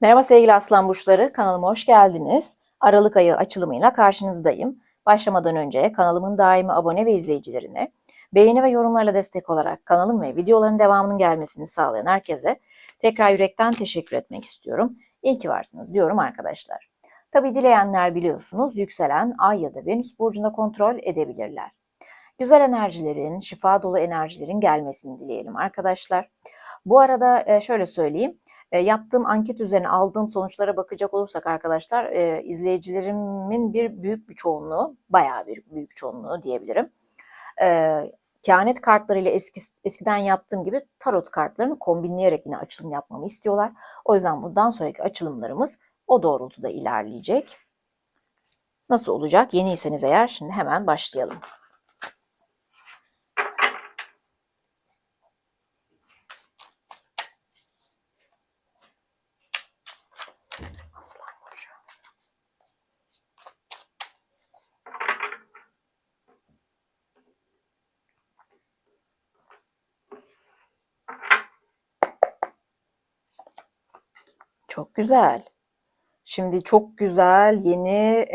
Merhaba sevgili aslan burçları, kanalıma hoş geldiniz. Aralık ayı açılımıyla karşınızdayım. Başlamadan önce kanalımın daimi abone ve izleyicilerine, beğeni ve yorumlarla destek olarak kanalım ve videoların devamının gelmesini sağlayan herkese tekrar yürekten teşekkür etmek istiyorum. İyi ki varsınız diyorum arkadaşlar. Tabi dileyenler biliyorsunuz yükselen ay ya da venüs burcunda kontrol edebilirler. Güzel enerjilerin, şifa dolu enerjilerin gelmesini dileyelim arkadaşlar. Bu arada e, şöyle söyleyeyim. E, yaptığım anket üzerine aldığım sonuçlara bakacak olursak arkadaşlar e, izleyicilerimin bir büyük bir çoğunluğu, bayağı bir büyük çoğunluğu diyebilirim. E, kehanet kartlarıyla eski, eskiden yaptığım gibi tarot kartlarını kombinleyerek yine açılım yapmamı istiyorlar. O yüzden bundan sonraki açılımlarımız o doğrultuda ilerleyecek. Nasıl olacak? Yeniyseniz eğer şimdi hemen başlayalım. Aslan Burcu. Çok güzel. Şimdi çok güzel yeni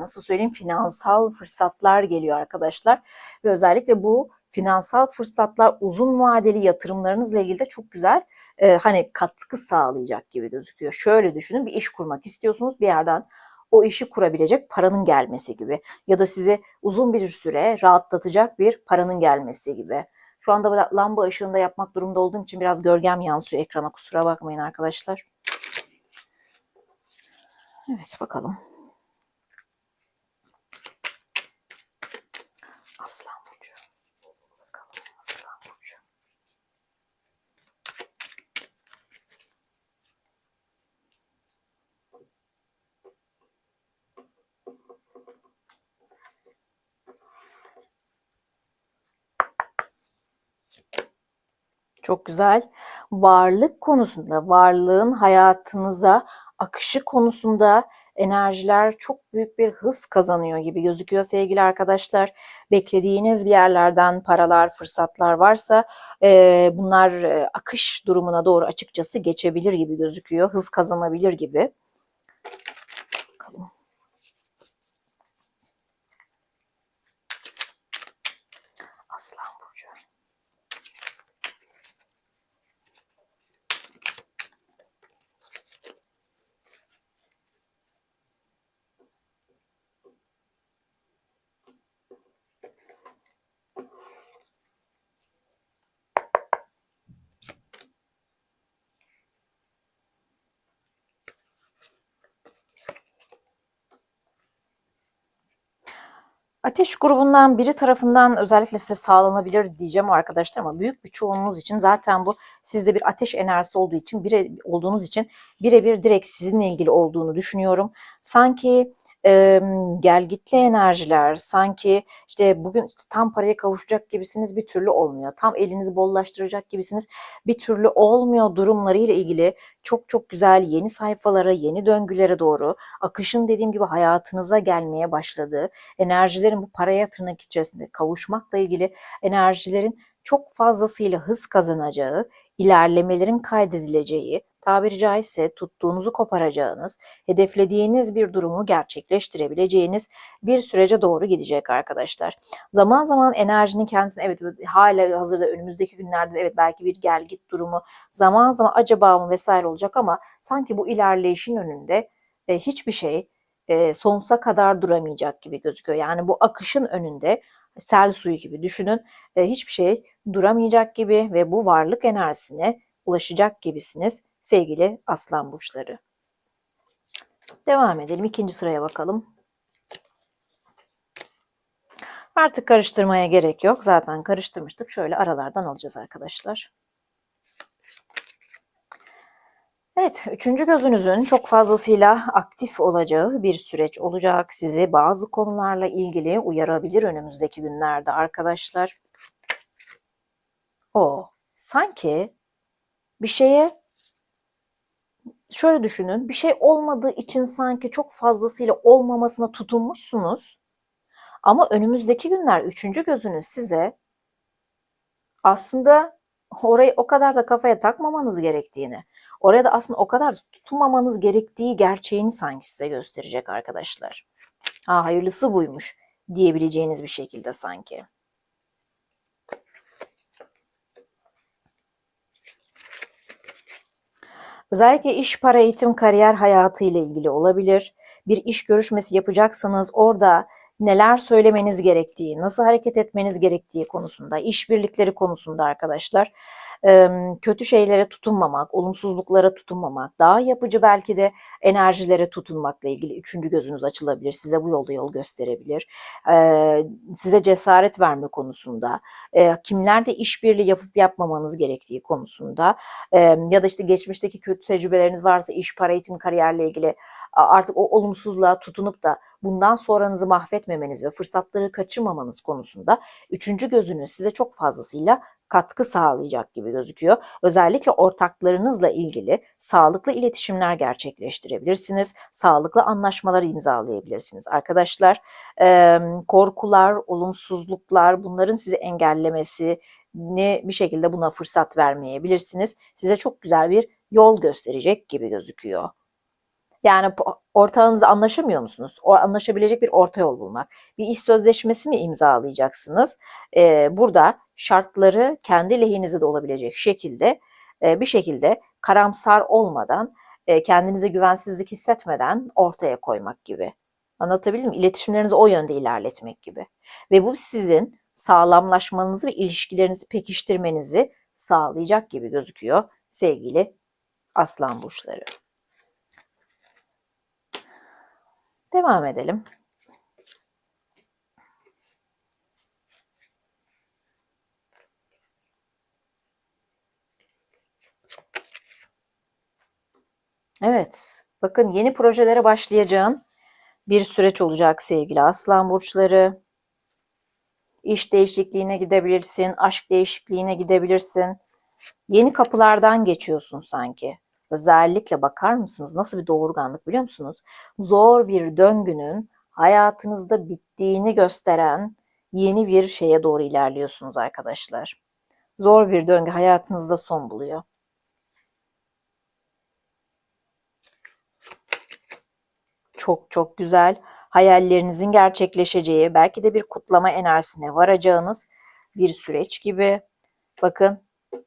nasıl söyleyeyim finansal fırsatlar geliyor arkadaşlar ve özellikle bu finansal fırsatlar uzun vadeli yatırımlarınızla ilgili de çok güzel e, hani katkı sağlayacak gibi gözüküyor. Şöyle düşünün bir iş kurmak istiyorsunuz bir yerden o işi kurabilecek paranın gelmesi gibi ya da size uzun bir süre rahatlatacak bir paranın gelmesi gibi. Şu anda lamba ışığında yapmak durumda olduğum için biraz gölgem yansıyor ekrana kusura bakmayın arkadaşlar. Evet bakalım. Çok güzel. Varlık konusunda, varlığın hayatınıza akışı konusunda enerjiler çok büyük bir hız kazanıyor gibi gözüküyor sevgili arkadaşlar. Beklediğiniz bir yerlerden paralar, fırsatlar varsa e, bunlar akış durumuna doğru açıkçası geçebilir gibi gözüküyor. Hız kazanabilir gibi. Bakalım. Aslan Burcu. Ateş grubundan biri tarafından özellikle size sağlanabilir diyeceğim arkadaşlar ama büyük bir çoğunluğunuz için zaten bu sizde bir ateş enerjisi olduğu için bire, olduğunuz için birebir direkt sizinle ilgili olduğunu düşünüyorum. Sanki e, gelgitli enerjiler sanki işte bugün işte tam paraya kavuşacak gibisiniz bir türlü olmuyor. Tam elinizi bollaştıracak gibisiniz bir türlü olmuyor durumlarıyla ilgili çok çok güzel yeni sayfalara, yeni döngülere doğru akışın dediğim gibi hayatınıza gelmeye başladığı, enerjilerin bu paraya tırnak içerisinde kavuşmakla ilgili enerjilerin çok fazlasıyla hız kazanacağı, ilerlemelerin kaydedileceği, tabiri caizse tuttuğunuzu koparacağınız, hedeflediğiniz bir durumu gerçekleştirebileceğiniz bir sürece doğru gidecek arkadaşlar. Zaman zaman enerjinin kendisini evet hala hazırda önümüzdeki günlerde evet belki bir gel git durumu zaman zaman acaba mı vesaire olacak ama sanki bu ilerleyişin önünde e, hiçbir şey e, sonsuza kadar duramayacak gibi gözüküyor. Yani bu akışın önünde sel suyu gibi düşünün. E, hiçbir şey duramayacak gibi ve bu varlık enerjisine ulaşacak gibisiniz sevgili aslan burçları. Devam edelim. ikinci sıraya bakalım. Artık karıştırmaya gerek yok. Zaten karıştırmıştık. Şöyle aralardan alacağız arkadaşlar. Evet, üçüncü gözünüzün çok fazlasıyla aktif olacağı bir süreç olacak. Sizi bazı konularla ilgili uyarabilir önümüzdeki günlerde arkadaşlar. O sanki bir şeye şöyle düşünün, bir şey olmadığı için sanki çok fazlasıyla olmamasına tutunmuşsunuz. Ama önümüzdeki günler üçüncü gözünüz size aslında orayı o kadar da kafaya takmamanız gerektiğini, oraya da aslında o kadar da tutunmamanız gerektiği gerçeğini sanki size gösterecek arkadaşlar. Ha hayırlısı buymuş diyebileceğiniz bir şekilde sanki. Özellikle iş, para, eğitim, kariyer hayatı ile ilgili olabilir. Bir iş görüşmesi yapacaksanız orada neler söylemeniz gerektiği, nasıl hareket etmeniz gerektiği konusunda, işbirlikleri konusunda arkadaşlar kötü şeylere tutunmamak, olumsuzluklara tutunmamak, daha yapıcı belki de enerjilere tutunmakla ilgili üçüncü gözünüz açılabilir. Size bu yolda yol gösterebilir. Size cesaret verme konusunda, kimlerle işbirliği yapıp yapmamanız gerektiği konusunda ya da işte geçmişteki kötü tecrübeleriniz varsa iş, para, eğitim, kariyerle ilgili artık o olumsuzluğa tutunup da bundan sonranızı mahvetmemeniz ve fırsatları kaçırmamanız konusunda üçüncü gözünüz size çok fazlasıyla katkı sağlayacak gibi gözüküyor. Özellikle ortaklarınızla ilgili sağlıklı iletişimler gerçekleştirebilirsiniz. Sağlıklı anlaşmalar imzalayabilirsiniz. Arkadaşlar korkular, olumsuzluklar bunların sizi engellemesi ne bir şekilde buna fırsat vermeyebilirsiniz. Size çok güzel bir yol gösterecek gibi gözüküyor. Yani ortağınızla anlaşamıyor musunuz? O anlaşabilecek bir orta yol bulmak. Bir iş sözleşmesi mi imzalayacaksınız? Ee, burada şartları kendi lehinize de olabilecek şekilde e, bir şekilde karamsar olmadan, e, kendinize güvensizlik hissetmeden ortaya koymak gibi. Anlatabildim mi? İletişimlerinizi o yönde ilerletmek gibi. Ve bu sizin sağlamlaşmanızı ve ilişkilerinizi pekiştirmenizi sağlayacak gibi gözüküyor sevgili aslan burçları. Devam edelim. Evet, bakın yeni projelere başlayacağın bir süreç olacak sevgili aslan burçları. İş değişikliğine gidebilirsin, aşk değişikliğine gidebilirsin. Yeni kapılardan geçiyorsun sanki. Özellikle bakar mısınız nasıl bir doğurganlık biliyor musunuz? Zor bir döngünün hayatınızda bittiğini gösteren yeni bir şeye doğru ilerliyorsunuz arkadaşlar. Zor bir döngü hayatınızda son buluyor. Çok çok güzel. Hayallerinizin gerçekleşeceği, belki de bir kutlama enerjisine varacağınız bir süreç gibi. Bakın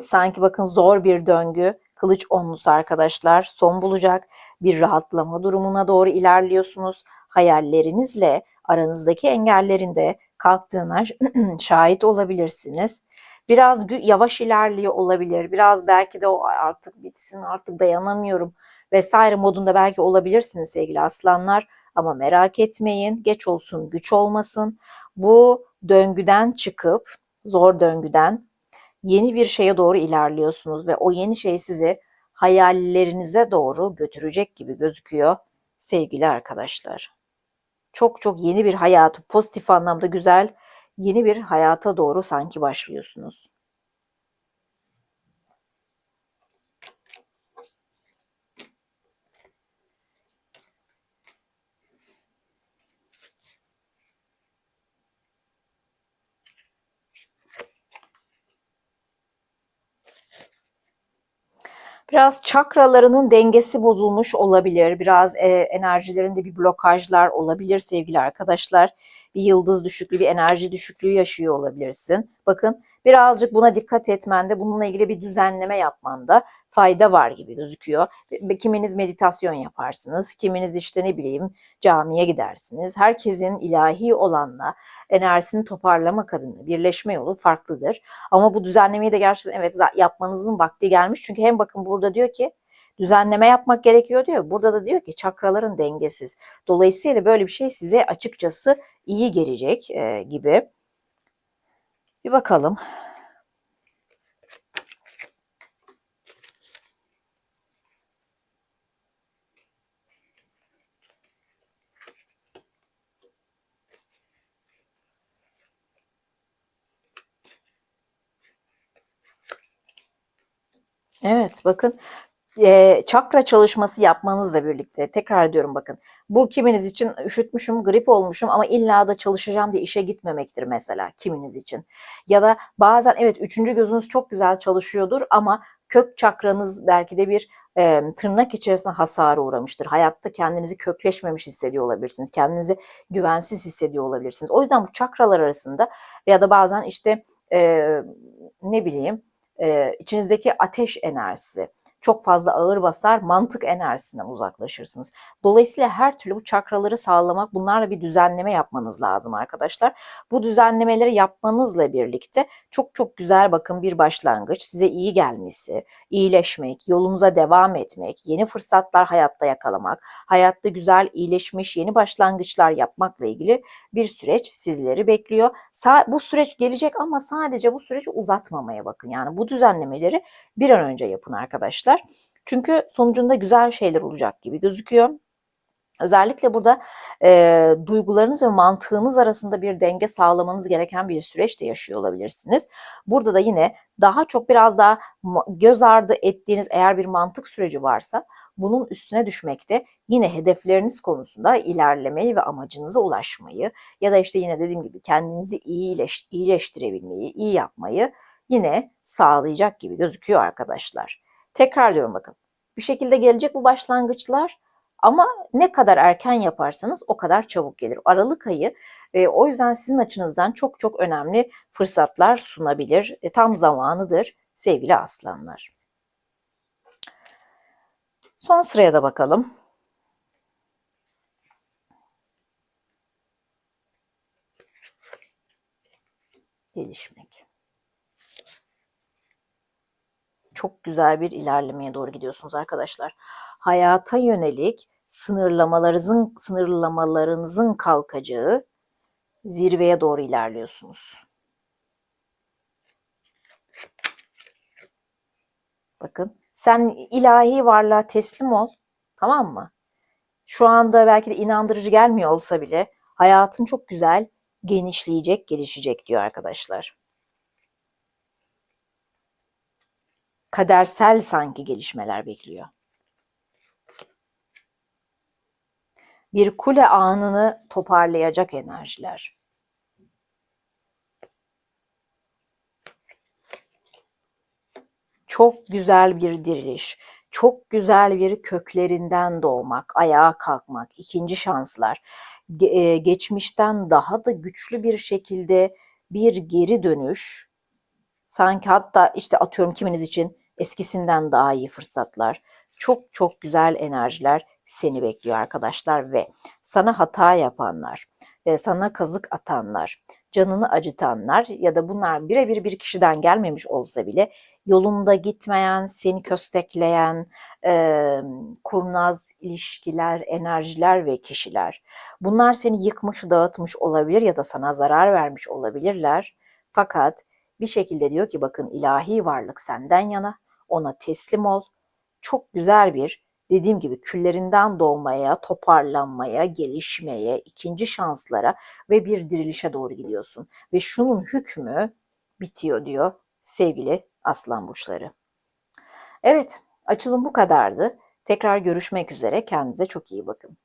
sanki bakın zor bir döngü Kılıç onlusu arkadaşlar son bulacak. Bir rahatlama durumuna doğru ilerliyorsunuz. Hayallerinizle aranızdaki engellerin de kalktığına şahit olabilirsiniz. Biraz yavaş ilerliyor olabilir. Biraz belki de o artık bitsin, artık dayanamıyorum vesaire modunda belki olabilirsiniz sevgili aslanlar. Ama merak etmeyin, geç olsun, güç olmasın. Bu döngüden çıkıp, zor döngüden yeni bir şeye doğru ilerliyorsunuz ve o yeni şey sizi hayallerinize doğru götürecek gibi gözüküyor sevgili arkadaşlar. Çok çok yeni bir hayatı pozitif anlamda güzel, yeni bir hayata doğru sanki başlıyorsunuz. Biraz çakralarının dengesi bozulmuş olabilir. Biraz e, enerjilerinde bir blokajlar olabilir sevgili arkadaşlar. Bir yıldız düşüklüğü, bir enerji düşüklüğü yaşıyor olabilirsin. Bakın birazcık buna dikkat etmende, bununla ilgili bir düzenleme yapmanda fayda var gibi gözüküyor. Kiminiz meditasyon yaparsınız, kiminiz işte ne bileyim camiye gidersiniz. Herkesin ilahi olanla enerjisini toparlamak adına birleşme yolu farklıdır. Ama bu düzenlemeyi de gerçekten evet yapmanızın vakti gelmiş. Çünkü hem bakın burada diyor ki düzenleme yapmak gerekiyor diyor. Burada da diyor ki çakraların dengesiz. Dolayısıyla böyle bir şey size açıkçası iyi gelecek e, gibi. Bir bakalım. Evet bakın e, çakra çalışması yapmanızla birlikte tekrar diyorum bakın bu kiminiz için üşütmüşüm, grip olmuşum ama illa da çalışacağım diye işe gitmemektir mesela kiminiz için. Ya da bazen evet üçüncü gözünüz çok güzel çalışıyordur ama kök çakranız belki de bir e, tırnak içerisinde hasara uğramıştır. Hayatta kendinizi kökleşmemiş hissediyor olabilirsiniz. Kendinizi güvensiz hissediyor olabilirsiniz. O yüzden bu çakralar arasında ya da bazen işte e, ne bileyim e, içinizdeki ateş enerjisi çok fazla ağır basar, mantık enerjisinden uzaklaşırsınız. Dolayısıyla her türlü bu çakraları sağlamak, bunlarla bir düzenleme yapmanız lazım arkadaşlar. Bu düzenlemeleri yapmanızla birlikte çok çok güzel bakın bir başlangıç, size iyi gelmesi, iyileşmek, yolunuza devam etmek, yeni fırsatlar hayatta yakalamak, hayatta güzel, iyileşmiş yeni başlangıçlar yapmakla ilgili bir süreç sizleri bekliyor. Bu süreç gelecek ama sadece bu süreci uzatmamaya bakın. Yani bu düzenlemeleri bir an önce yapın arkadaşlar. Çünkü sonucunda güzel şeyler olacak gibi gözüküyor. Özellikle burada e, duygularınız ve mantığınız arasında bir denge sağlamanız gereken bir süreç de yaşıyor olabilirsiniz. Burada da yine daha çok biraz daha göz ardı ettiğiniz eğer bir mantık süreci varsa bunun üstüne düşmekte yine hedefleriniz konusunda ilerlemeyi ve amacınıza ulaşmayı ya da işte yine dediğim gibi kendinizi iyileş, iyileştirebilmeyi, iyi yapmayı yine sağlayacak gibi gözüküyor arkadaşlar. Tekrar diyorum bakın. Bir şekilde gelecek bu başlangıçlar ama ne kadar erken yaparsanız o kadar çabuk gelir. Aralık ayı e, o yüzden sizin açınızdan çok çok önemli fırsatlar sunabilir. E, tam zamanıdır sevgili aslanlar. Son sıraya da bakalım. Gelişmek. Çok güzel bir ilerlemeye doğru gidiyorsunuz arkadaşlar. Hayata yönelik sınırlamalarınızın sınırlamalarınızın kalkacağı zirveye doğru ilerliyorsunuz. Bakın sen ilahi varlığa teslim ol. Tamam mı? Şu anda belki de inandırıcı gelmiyor olsa bile hayatın çok güzel genişleyecek, gelişecek diyor arkadaşlar. Kadersel sanki gelişmeler bekliyor. Bir kule anını toparlayacak enerjiler. Çok güzel bir diriliş, çok güzel bir köklerinden doğmak, ayağa kalkmak, ikinci şanslar, e, geçmişten daha da güçlü bir şekilde bir geri dönüş, sanki hatta işte atıyorum kiminiz için eskisinden daha iyi fırsatlar, çok çok güzel enerjiler seni bekliyor arkadaşlar ve sana hata yapanlar, e, sana kazık atanlar, canını acıtanlar ya da bunlar birebir bir kişiden gelmemiş olsa bile yolunda gitmeyen, seni köstekleyen, e, kurnaz ilişkiler, enerjiler ve kişiler. Bunlar seni yıkmış, dağıtmış olabilir ya da sana zarar vermiş olabilirler. Fakat bir şekilde diyor ki bakın ilahi varlık senden yana, ona teslim ol. Çok güzel bir dediğim gibi küllerinden doğmaya, toparlanmaya, gelişmeye, ikinci şanslara ve bir dirilişe doğru gidiyorsun. Ve şunun hükmü bitiyor diyor sevgili aslan burçları. Evet, açılım bu kadardı. Tekrar görüşmek üzere. Kendinize çok iyi bakın.